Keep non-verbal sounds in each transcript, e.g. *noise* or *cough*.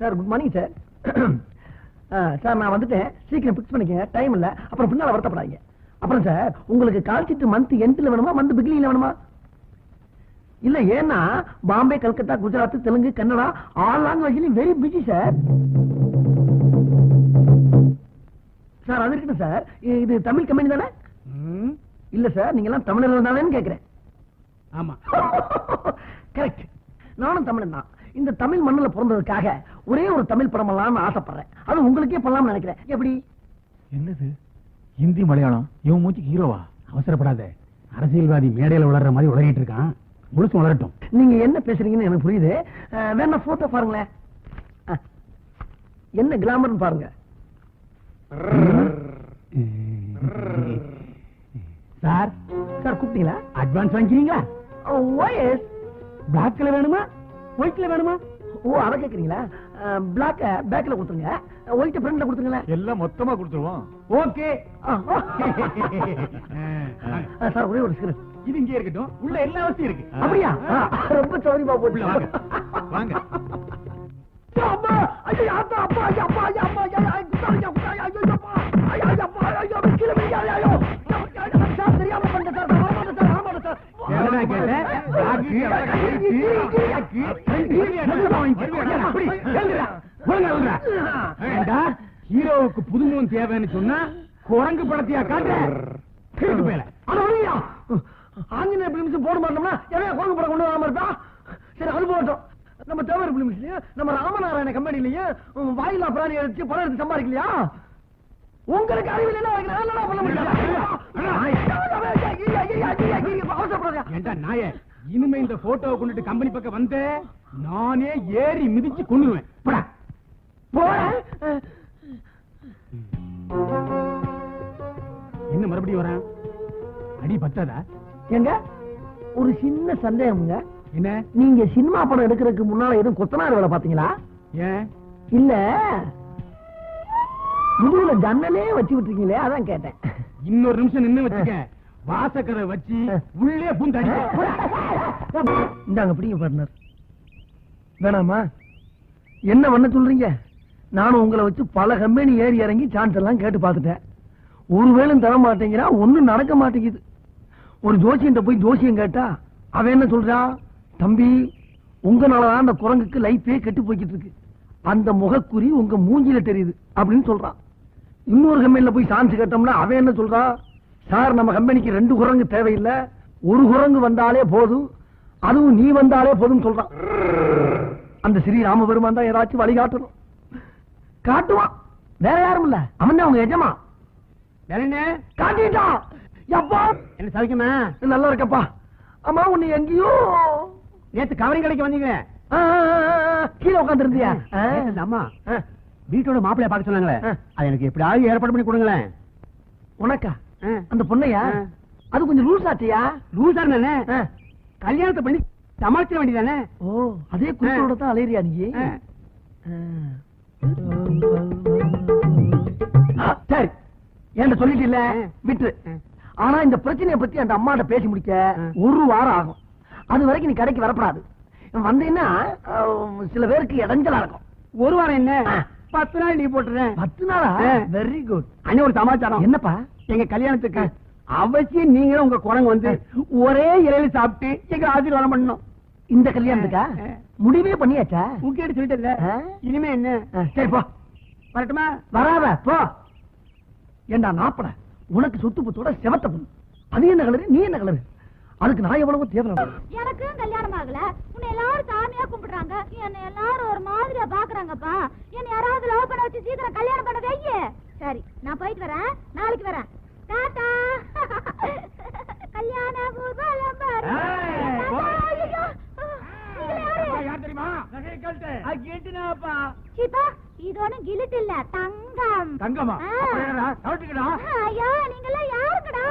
Sir good morning sir sir நான் வந்துட்டேன். சீக்கிரம் ஃபிக்ஸ் பண்ணிக்கங்க. டைம் இல்ல. அப்புறம் பின்னால வருத்தப்படாதீங்க. அப்புறம் சார் உங்களுக்கு கால் ஷீட் மந்த் எண்ட்ல வேணுமா மந்த் பிகினிங்ல வேணுமா? இல்ல ஏன்னா பாம்பே கல்கத்தா குஜராத் தெலுங்கு கன்னடா ஆல் லாங்குவேஜ்லயும் வெரி பிஸி சார் சார் அது இருக்கட்டும் சார் இது தமிழ் கம்பெனி தானே? இல்ல சார் நீங்க எல்லாம் தமிழர்கள் தானேன்னு கேக்குறேன். ஆமா. *laughs* கரெக்ட் நானும் தமிழன் தான். இந்த தமிழ் மண்ணுல பிறந்ததுக்காக ஒரே ஒரு தமிழ் படம் பண்ணலாம்னு ஆசைப்படுறேன். அது உங்களுக்கே பண்ணலாம்னு நினைக்கிறேன். எப்படி? என்னது? ஹிந்தி மலையாளம்? இவன் மூச்சுக்கு ஹீரோவா? அவசரப்படாத. அரசியல்வாதி மேடையில வளர்ற மாதிரி உளறிட்டு இருக்கான். முழுசும் வளரட்டும் நீங்க என்ன பேசுறீங்கன்னு எனக்கு புரியுது. வேணா போட்டோ பாருங்களேன். என்ன கிளாமர்னு பாருங்க. சார்? சார் கூப்பிட்டீங்களா? அட்வான்ஸ் வாங்கிக்கிறீங்களா? பிளாக்ல வேணுமா? ஒயிட்ல வேணுமா ஓ அத கேக்குறீங்களா பிளாக் பேக்ல கொடுத்துருங்க ஒயிட் ஃப்ரண்ட்ல கொடுத்துருங்களேன் எல்லாம் மொத்தமா கொடுத்துருவோம் ஓகே சார் ஒரே ஒரு சிகரெட் இது இங்கே இருக்கட்டும் உள்ள எல்லா வசதியும் இருக்கு அப்படியா ரொம்ப சௌரியமா உள்ள வாங்க. ஐயோ அப்பா அப்பா ஐயா அப்பா ஐயா அப்பா ஐயா அப்பா ஐயா ஐயா அப்பா ஐயோ கீழ விழுங்க ஐயா சார் தெரியாம பண்ண சார் வரமாட்டேன் சார் வரமாட்டேன் சார் என்னடா கேட்ட? ஹீரோவுக்கு புதுமுகம் தேவைன்னு சொன்னா குரங்கு படத்தையா. அட ஒளியா ஆஞ்சநேய பிலிம்ஸ் போட மாட்டோம்னா எவையா குரங்கு படம் கொண்டு வராம இருப்பா சரி அது நம்ம தேவர் பிலிம்ஸ்லயும் நம்ம ராமநாராயண கம்பெனிலயும் வாயிலா பிராணி எடுத்து படம் எடுத்து சம்பாதிக்கலையா உங்களுக்கு அறிவில் என்ன பண்ண ஏண்டா நாயே இனிமே இந்த போட்டோவை கொண்டுட்டு கம்பெனி பக்கம் வந்த நானே ஏறி மிதிச்சு கொண்டுருவேன் போடா. என்ன மறுபடியும் வரேன் அடி பத்தாதா? எங்க ஒரு சின்ன சந்தேகம்ங்க. என்ன? நீங்க சினிமா படம் எடுக்கிறதுக்கு முன்னால எதுவும் கொத்தனார் வேலை பாத்தீங்களா ஏன்? இல்ல. முதுகுல ஜன்னலே வச்சு விட்டுருக்கீங்களே அதான் கேட்டேன். இன்னொரு நிமிஷம் நின்னு வச்சுக்க. வாசக்கரை வச்சு உள்ளே பூந்தாடி இந்தாங்க பிடிங்க பார்ட்னர் வேணாமா? என்ன பண்ண சொல்றீங்க? நானும் உங்களை வச்சு பல கம்பெனி ஏறி இறங்கி சான்ஸ் எல்லாம் கேட்டு பார்த்துட்டேன். ஒருவேளும் தர மாட்டேங்கிறா ஒன்றும் நடக்க மாட்டேங்குது. ஒரு ஜோசியன்ட்ட போய் ஜோசியம் கேட்டா அவன் என்ன சொல்றான் தம்பி உங்களால தான் அந்த குரங்குக்கு லைஃபே கெட்டு போய்கிட்டு இருக்கு. அந்த முகக்குறி உங்க மூஞ்சில தெரியுது அப்படின்னு சொல்றான். இன்னொரு கம்பெனில போய் சான்ஸ் கேட்டோம்னா அவன் என்ன சொல்றான் சார் நம்ம கம்பெனிக்கு ரெண்டு குரங்கு தேவையில்லை. ஒரு குரங்கு வந்தாலே போதும். அதுவும் நீ வந்தாலே போதும் சொல்றான். அந்த ஸ்ரீ ராமபெருமான் தான் ஏதாச்சும் வழி காட்டணும். காட்டுவான். வேற யாரும் இல்ல. அவன் அவங்க எஜமா. என்ன? காட்டிட்டான். எப்பா? என்ன சவிக்குமா நல்லா இருக்கப்பா. அம்மா உன்னை எங்கேயோ நேத்து கவரிங் கடைக்கு வந்தீங்க கீழே உட்கார்ந்து இருந்தியா அம்மா வீட்டோட மாப்பிளைய பார்க்க சொன்னாங்களே. அது எனக்கு எப்படியாவது ஏற்பாடு பண்ணி கொடுங்களேன். உனக்கா? அந்த பொண்ணையா. அது கொஞ்சம் ரூல்ஸ் ஆச்சியா லூசா தானே ஆ. கல்யாணத்தை பண்ணி சமாளிச்சிட வேண்டியதானே ஓ அதே குறிப்போட தான் அலையிறியா நீ? சரி. என்கிட்ட சொல்லிட்டு இல்ல. விட்டு. ஆனா இந்த பிரச்சனையை பத்தி அந்த அம்மாட்ட பேசி முடிக்க. ஒரு வாரம் ஆகும். அது வரைக்கும் நீ கடைக்கு வரப்படாது. வந்தீங்கன்னா சில பேருக்கு இடைஞ்சலா இருக்கும். ஒரு வாரம் என்ன. பத்து நாள் நீ போட்டுறேன். பத்து நாளா. வெரி குட் அண்ணே ஒரு சமாச்சாரம். என்னப்பா? எங்க கல்யாணத்துக்கு அவசியம் நீங்களும் உங்க குரங்கு வந்து ஒரே இலையில சாப்பிட்டு எங்க ஆசீர்வாதம் பண்ணணும். இந்த கல்யாணத்துக்கா. முடிவே பண்ணியாச்சா? உங்ககிட்ட சொல்லிட்டல ஆ. இனிமே என்ன? சரி போ. வரட்டுமா? வராத போ. ஏண்டா நாப்பட? உனக்கு சொத்து புத்தோட செவத்த பொண்ணு. அது என்ன கலரு? நீ என்ன கலரு? அதுக்கு நான் எவ்வளவோ தேவை. எனக்கும் கல்யாணம் ஆகல. உன்னை எல்லாரும் சாமியா கும்பிடுறாங்க. என்ன எல்லாரும் ஒரு மாதிரியா பாக்குறாங்கப்பா. என்ன யாராவது லவ் பண்ண வச்சு சீக்கிரம் கல்யாணம் பண்ண வையே. சரி நான் போயிட்டு வரேன். நாளைக்கு வரேன். டாடா *laughs* கல்யாண ஊர்வலம் வரும். ஏய், டாடா, போய். ஐயையோ. நீங்களே யாரு? யார் தெரியுமா? கேட்டுனாப்பா. சீதா, இது ஒண்ணும் கிலிட் இல்ல. தங்கம். தங்கமா? சவுட்டுக்கடா ஐயோ நீங்கெல்லாம் யாருக்குடா?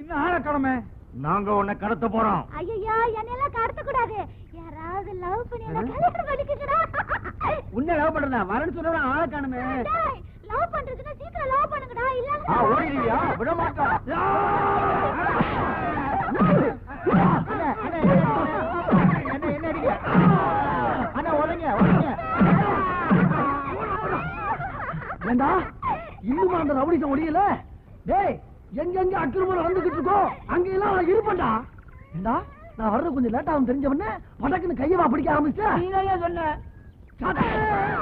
இன்னும் ஆள கடமை நாங்க உன்னை கடத்த போறோம். ஐயோ என்னெல்லாம் கடத்த கூடாது யாராவது லவ் பண்ணி என்ன கல்யாணம் பண்ணிக்கடா உன்னை லவ் பண்றதா? வரேன்னு சொல்றவன் ஆள காணுமே. லவ் பண்றதுன்னா சீக்கிரம் லவ் பண்ணுங்கடா இல்ல ஓடிடுவியா? விட உடங்க ஏண்டா இன்னும் அந்த ரவுடிசம் டேய் எங்கெங்க அக்கிரமம் நடந்துகிட்டு இருக்கோ அங்கெல்லாம் நான் இருப்பேன்டா. ஏண்டா நான் வர்றது கொஞ்சம் லேட் ஆகும் தெரிஞ்ச உடனே படக்குன்னு கையவா பிடிக்க ஆரம்பிச்சேன் நீதான் சொன்ன?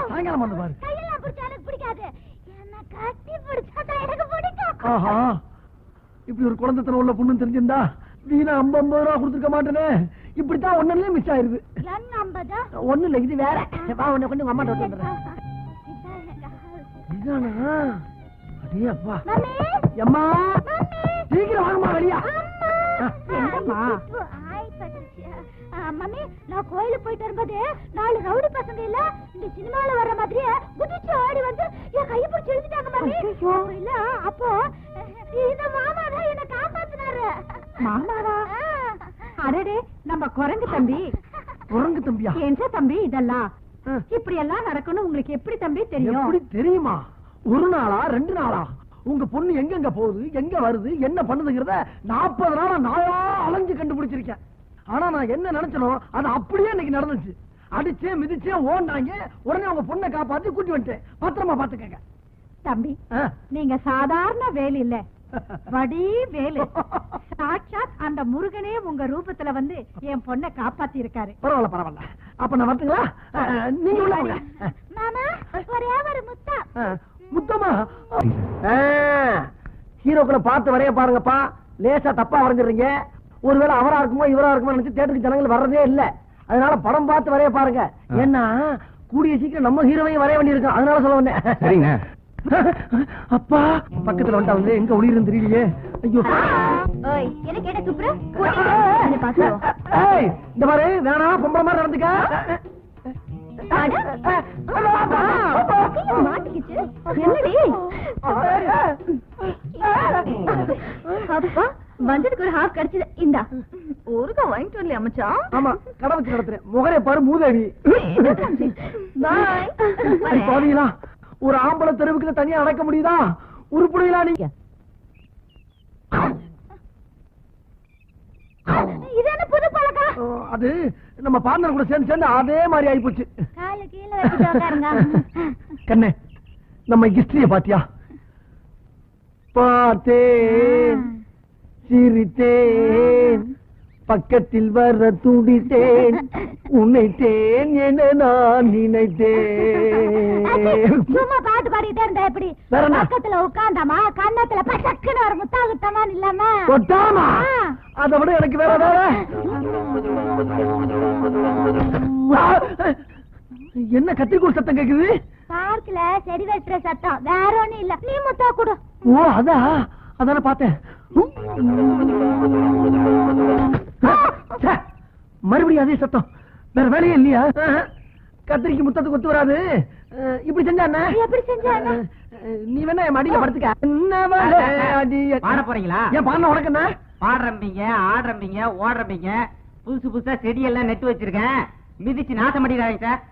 சாயங்காலம் வந்து பாரு. கையெல்லாம் பிடிச்சா எனக்கு பிடிக்காது என்ன கட்டி பிடிச்சாதான் எனக்கு பிடிக்கும் ஆஹா. இப்படி ஒரு குழந்தைத்தனம் உள்ள பொண்ணு தெரிஞ்சிருந்தா வீணா ஐம்பது ஐம்பது ரூபா கொடுத்துருக்க மாட்டேனே. இப்படித்தான் ஒன்னுலயே மிஸ் ஆயிருது. ஒண்ணு இல்ல இது வேற. வா உன்னை கொண்டு உங்க அம்மாட்ட வந்துடுறேன். இதான் அடே அப்பா. மம்மி! சீக்கிரம் வாங்கம்மா வெளியா. அம்மா! மம்மி நான் கோயிலுக்கு போயிட்டு வரும்போது நாலு ரவுடி பசங்க இல்ல இந்த சினிமால வர்ற மாதிரியே கையை பிடிச்சு எழுதிட்டாங்க அப்போ இல்ல அப்போ இந்த மாமா தான் என்ன காப்பாத்தினாரு. மாமாவா? அடடே நம்ம குரங்கு தம்பி. குரங்கு தம்பியா? என்ன தம்பி இதெல்லாம். இப்படி எல்லாம் நடக்கணும் உங்களுக்கு எப்படி தம்பி தெரியும்? எப்படி தெரியுமா? ஒரு நாளா ரெண்டு நாளா? உங்க பொண்ணு எங்கெங்க போகுது? எங்க வருது? என்ன பண்ணுதுங்கிறத நாற்பது நாளா நாளா அலைஞ்சு கண்டுபிடிச்சிருக்கேன். ஆனா நான் என்ன நினைச்சனோ அது அப்படியே இன்னைக்கு நடந்துச்சு. அடிச்சே மிதிச்சே ஓண்டாங்க உடனே உங்க பொண்ணை காப்பாத்தி கூட்டி வந்துட்டேன். பத்திரமா பாத்துக்கங்க. தம்பி. நீங்க சாதாரண வேல் இல்ல. *laughs* வடி வேலு. சாட்சாத் அந்த முருகனே உங்க ரூபத்துல வந்து என் பொண்ணை காப்பாத்தி இருக்காரு. பரவாயில்ல பரவாயில்ல. அப்ப நான் வரட்டுங்களா? நீங்க உள்ள. மாமா ஒரே ஒரு முத்தா ஆ, முத்தமா? ஹீரோக்களை பார்த்து வரைய பாருங்கப்பா. லேசா தப்பா வரைஞ்சிடுறீங்க. ஒருவேளை அவரா இருக்குமோ இவரா இருக்குமோ நினைச்சு தேட்டருக்கு ஜனங்கள் வர்றதே இல்ல. அதனால படம் பார்த்து வரைய பாருங்க. ஏன்னா கூடிய சீக்கிரம் நம்ம ஹீரோவையும் வரைய வேண்டியிருக்கும். அதனால சொல்ல வந்தேன். சரிங்க. *laughs* அப்பா பக்கத்துல வந்துட்டா வந்து எங்க ஒளியிருந்து தெரியலையே. ஐயோ. என்ன கேட்ட ஏய், இந்த மாதிரி வேணாம் பொம்பளை மாதிரி நடந்துக்க. அப்பா வந்ததுக்கு ஒரு ஹாஃப் கிடைச்சது. இந்தா. ஊருக்கா வாங்கிட்டு வரலையா மச்சான்? ஆமா. நடத்துறேன் முகரை பாரு மூதேவி. பாவிங்களா ஒரு ஆம்பளை தெருவுக்குள்ள தனியா அடக்க முடியுதா? உருப்புடுவீங்களா நீங்க அது நம்ம பார்ட்னர் கூட சேர்ந்து சேர்ந்து அதே மாதிரி வச்சுட்டு உட்காருங்க கண்ணே நம்ம ஹிஸ்டரிய பாத்தியா? பார்த்தேன் சிரித்தேன் பக்கத்தில் வர துடித்தேன். உன்னைத்தேன் என நான் நினைத்தேன். சும்மா பாட்டு பாடிட்டே இருந்தா எப்படி? பக்கத்துல உட்கார்ந்தாமா? கன்னத்துல பசக்குன்னு ஒரு முத்தாகுத்தமா இல்லாம கொட்டாமா. அதை விட எனக்கு வேற வேற என்ன கத்திரிக்கோள் சத்தம் கேக்குது? பார்க்ல செடி வெட்டுற சத்தம். வேற ஒண்ணும் இல்ல. நீ முத்தா கொடு. ஓ அதா? அதான பார்த்தேன். மறுபடியும் அதே சத்தம். வேற வேலையே இல்லையா? கத்திரிக்கு முத்தத்துக்கு ஒத்து வராது. இப்படி செஞ்சா என்ன? எப்படி செஞ்சா என்ன? அஹ், நீ வேணா என் மடியில படுத்துக்க. அடிய- பாட போறீங்களா? ஏன் பாடின உனக்கு என்ன? பாடுறம்பீங்க ஆடுறம்பீங்க ஓடுறம்பீங்க. புதுசு புதுசா செடியெல்லாம் நட்டு வச்சிருக்கேன். மிதிச்சு நாசம் பண்ணிடாதீங்க சார்.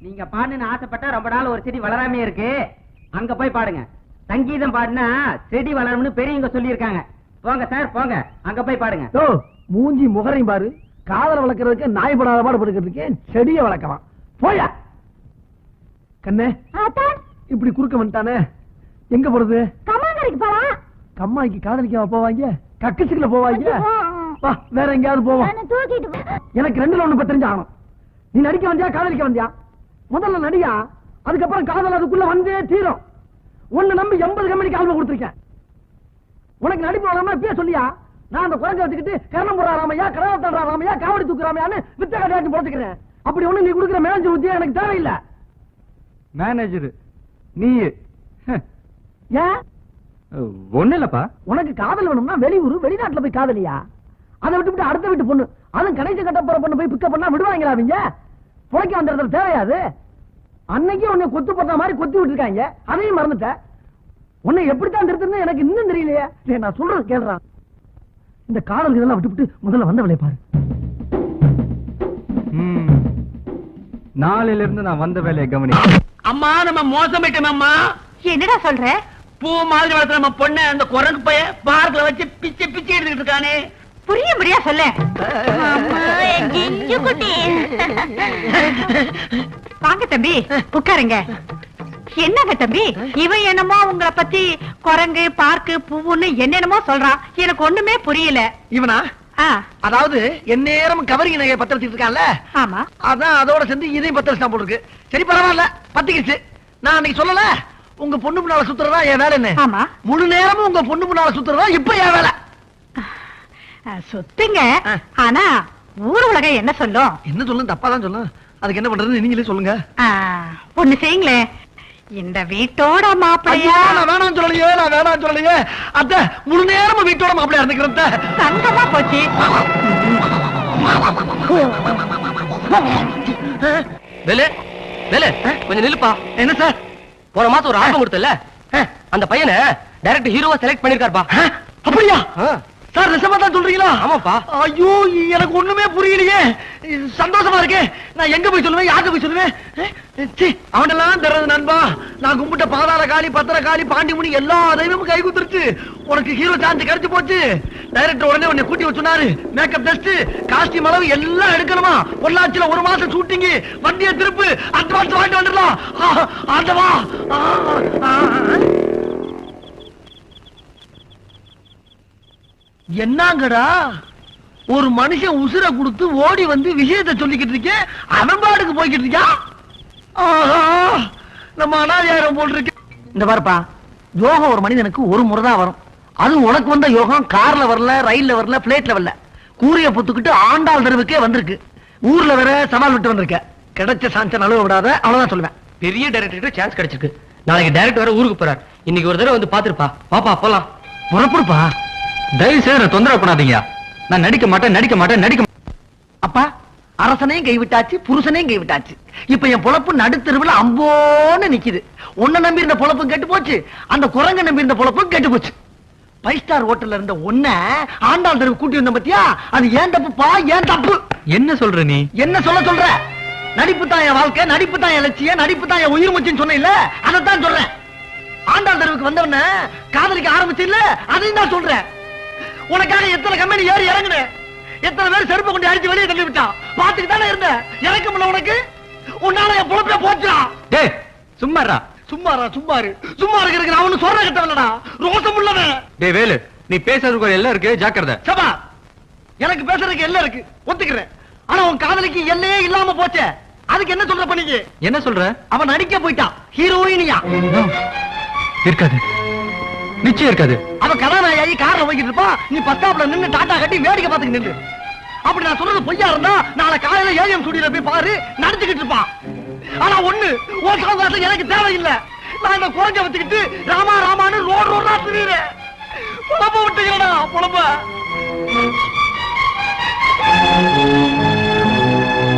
நீங்க பாடுன்னு ஆசைப்பட்டா ரொம்ப நாள் ஒரு செடி வளராமே இருக்கு. அங்க போய் பாடுங்க. சங்கீதம் பாடுனா செடி வளரும்னு பெரியவங்க சொல்லியிருக்காங்க. போங்க சார் போங்க. அங்க போய் பாடுங்க. ஓ மூஞ்சி முகரையும் பாரு. காதல வளர்க்கறதுக்கு நாய் படாத பாடு படுக்கிறதுக்கு செடியை வளர்க்கலாம். போயா. கண்ணே இப்படி குறுக்க வந்துட்டானே. எங்க போறது? கம்மாங்கரைக்கு போலாம் கம்மாய்க்கு காதலிக்க போவாங்க? கக்கச்சுக்குள்ள போவாங்க. வா வேற எங்கேயாவது போவோம் எனக்கு ரெண்டுல ஒண்ணு தெரிஞ்சு ஆகணும் நீ நடிக்க வந்தியா காதலிக்க வந்தியா? முதல்ல நடியா அதுக்கப்புறம் காதல் அதுக்குள்ள வந்தே தீரும். உன்னை நம்பி எண்பது கம்பெனிக்கு ஆல்பம் கொடுத்துருக்கேன். உனக்கு நடிப்பு வராம இப்பயே சொல்லியா? நான் அந்த குழந்தை வச்சுக்கிட்டு கரணம் போடுற ராமையா கடவுள் ராமையா காவடி தூக்குறாமையான்னு வித்த கட்டாச்சு போட்டுக்கிறேன் அப்படி ஒண்ணு நீ கொடுக்குற மேனேஜர் உத்தியா எனக்கு தேவையில்லை. மேனேஜர் நீ ஏன்? ஒண்ணு இல்லப்பா. உனக்கு காதல் வேணும்னா வெளியூர் வெளிநாட்டுல போய் காதலியா? அதை விட்டுவிட்டு அடுத்த வீட்டு பொண்ணு அதுவும் கடைசி கட்ட போற பொண்ணு போய் பிக்கப் பண்ணா விடுவாங்களா அவங்க? புழைக்க இடத்துல தேவையாது அன்னைக்கு உன்னை கொத்து போட்ட மாதிரி கொத்தி விட்டுருக்காங்க. அதையும் மறந்துட்ட. உன்னை எப்படித்தான் திருத்தணும் எனக்கு இன்னும் தெரியலையே. நான் சொல்றது கேளுடா இந்த காதல் இதெல்லாம் விட்டுவிட்டு முதல்ல வந்த வேலையை பாரு. நாளையில இருந்து நான் வந்த வேலையை கவனி அம்மா நம்ம மோசம் அம்மா. என்னடா சொல்ற? பூ மாதிரி வளர்த்த நம்ம பொண்ணு அந்த குரங்கு பைய பார்க்ல வச்சு பிச்சை பிச்சை எடுத்துக்கிட்டு இருக்கானே. புரிய முடியா சொல்ல வாங்க தம்பி உட்காருங்க. என்னங்க தம்பி? இவன் என்னமோ உங்களை பத்தி குரங்கு பார்க்கு பூவுன்னு என்னென்னமோ சொல்றான். எனக்கு ஒண்ணுமே புரியல. இவனா? அதாவது எந்நேரம் கவரிங் நகையை பத்த வச்சுட்டு இருக்கான்ல ஆமா. அதான் அதோட சேர்ந்து இதையும் பத்த வச்சுட்டான் போல இருக்கு சரி பரவாயில்ல. பத்திக்கிச்சு. நான் அன்னைக்கு சொல்லல உங்க பொண்ணு முன்னால சுத்துறதா என் வேலை என்ன ஆமா. முழு நேரமும் உங்க பொண்ணு முன்னால சுத்துறதா இப்ப என் வேலை. சுத்துங்க. ஆனா ஊர் உலகம் என்ன சொல்லும்? என்ன சொல்லும்? தப்பா தான் சொல்லும். அதுக்கு என்ன பண்றதுன்னு நீங்களே சொல்லுங்க. ஒண்ணு செய்யுங்களேன். இந்த வீட்டோட மாப்பிள்ளையா நான் வேணாம் சொல்லலையே நான் வேணாம் சொல்லலையே. அத்த முழு நேரமும் வீட்டோட மாப்பிளையா இருந்துக்கிறேன். தங்கமா போச்சு. வேலு வேலு கொஞ்சம் நில்லுப்பா. என்ன சார்? போன மாசம் ஒரு ஆல்பம் கொடுத்தல அந்த பையனை டைரக்ட் ஹீரோவா செலக்ட் பண்ணிருக்காருப்பா. அப்படியா? சார் நிஜமா தான் சொல்றீங்களா? ஆமாப்பா. ஐயோ எனக்கு ஒண்ணுமே புரியலையே. சந்தோஷமா இருக்கே. நான் எங்க போய் சொல்லுவேன்? யார்கிட்ட போய் சொல்லுவேன்? அவனெல்லாம் தர்றது நண்பா. நான் கும்பிட்ட பாதாள காளி பத்திர காளி பாண்டிமுனி எல்லா தெய்வமும் கை குத்துருச்சு. உனக்கு ஹீரோ சான்ஸ் கிடைச்சு போச்சு. டைரக்டர் உடனே உன்னை கூட்டி வச்சுனாரு மேக்கப் டெஸ்ட் காஸ்டியூம் அளவு எல்லாம் எடுக்கணுமா? பொள்ளாச்சியில ஒரு மாசம் ஷூட்டிங் வண்டியை திருப்பு அட்வான்ஸ் வாங்கிட்டு வந்துடலாம். ஆண்டவா என்னங்கடா? ஒரு மனுஷன் உசுர கொடுத்து ஓடி வந்து விஷயத்தை சொல்லிக்கிட்டு இருக்கேன் அவன் பாடுக்கு போய்கிட்டு இருக்கான் நம்ம அனாதியாரம் போல் இருக்கு இந்த பாருப்பா யோகம் ஒரு மனிதனுக்கு ஒரு முறை தான் வரும். அது உனக்கு வந்த யோகம் கார்ல வரல ரயில்ல வரல பிளேட்ல வரல. கூறிய புத்துக்கிட்டு ஆண்டாள் தெருவுக்கே வந்திருக்கு. ஊர்ல வேற சவால் விட்டு வந்திருக்க. கிடைச்ச சாஞ்சன் அளவு விடாத அவ்வளவுதான் சொல்லுவேன். பெரிய டைரக்டர் சான்ஸ் கிடைச்சிருக்கு. நாளைக்கு டைரக்டர் வேற ஊருக்கு போறார். இன்னைக்கு ஒரு தடவை வந்து பாத்துருப்பா பாப்பா போலாம். புறப்படுப்பா. தயவு செய்து தொந்தரவு பண்ணாதீங்க நான் நடிக்க மாட்டேன் நடிக்க மாட்டேன் நடிக்க அப்பா அரசனையும் கைவிட்டாச்சு புருஷனையும் கைவிட்டாச்சு. இப்ப என் பொழப்பு நடுத்தெருவுல அம்போன்னு நிக்குது. உன்னை நம்பி இருந்த பொழப்பும் கெட்டு போச்சு அந்த குரங்க நம்பி இருந்த பொழப்பும் கெட்டு போச்சு. ஃபைவ் ஸ்டார் ஹோட்டல்ல இருந்த ஒன்ன ஆண்டாள் தெருவு கூட்டி வந்த பத்தியா? அது ஏன் தப்புப்பா ஏன் தப்பு? என்ன சொல்ற நீ? என்ன சொல்ல சொல்ற? நடிப்பு தான் என் வாழ்க்கை நடிப்பு தான் என் லட்சியம் நடிப்பு தான் என் உயிர் முச்சுன்னு சொன்ன இல்ல அதைத்தான் சொல்றேன். ஆண்டாள் தெருவுக்கு வந்தவன காதலிக்க ஆரம்பிச்சு இல்ல அதையும் தான் சொல்றேன். உனக்காக எத்தனை கம்பெனி ஏறி இறங்குனேன் எத்தனை பேர் செருப்பு கொண்டு அடிச்சு வெளியே தள்ளி விட்டான்? பாத்துக்கு தானே இருந்த? இறக்க முடியல உனக்கு? உன்னால என் பொழப்பே போச்சா டேய் சும்மாடா. சும்மாரா. சும்மாரு சும்மா இருக்கிறதுக்கு நான் ஒண்ணு சொல்ற கட்டவில்லடா ரோசம் உள்ளவன். டேய் வேலு நீ பேசுறதுக்கு ஒரு எல்லாம் இருக்கு ஜாக்கிரதை. சபா எனக்கு பேசுறதுக்கு எல்லாம் இருக்கு. ஒத்துக்கிறேன். ஆனா உன் காதலிக்கு எல்லையே இல்லாம போச்சே. அதுக்கு என்ன சொல்ற பண்ணிக்கு என்ன சொல்ற? அவன் நடிக்க போயிட்டான் ஹீரோயினியா இருக்காது. நிச்சயம் இருக்காது. அவன் ஆகி காரில் வாங்கிட்டு இருப்பா நீ பத்தாப்புல நின்று டாட்டா கட்டி வேடிக்கை பார்த்துக்கிட்டு நின்று அப்படி நான் சொல்றது பொய்யா இருந்தா நாளை காலையில ஏஎம் ஸ்டுடியோல போய் பாரு நடந்துகிட்டு இருப்பான் ஆனா ஒண்ணு ஒரு சவுகாசம் எனக்கு தேவையில்லை. நான் இந்த குறைஞ்ச வச்சுக்கிட்டு ராமா ராமான்னு ரோடு ரோடா திரியிறேன். புலம்ப விட்டுக்கிறேடா புலம்ப.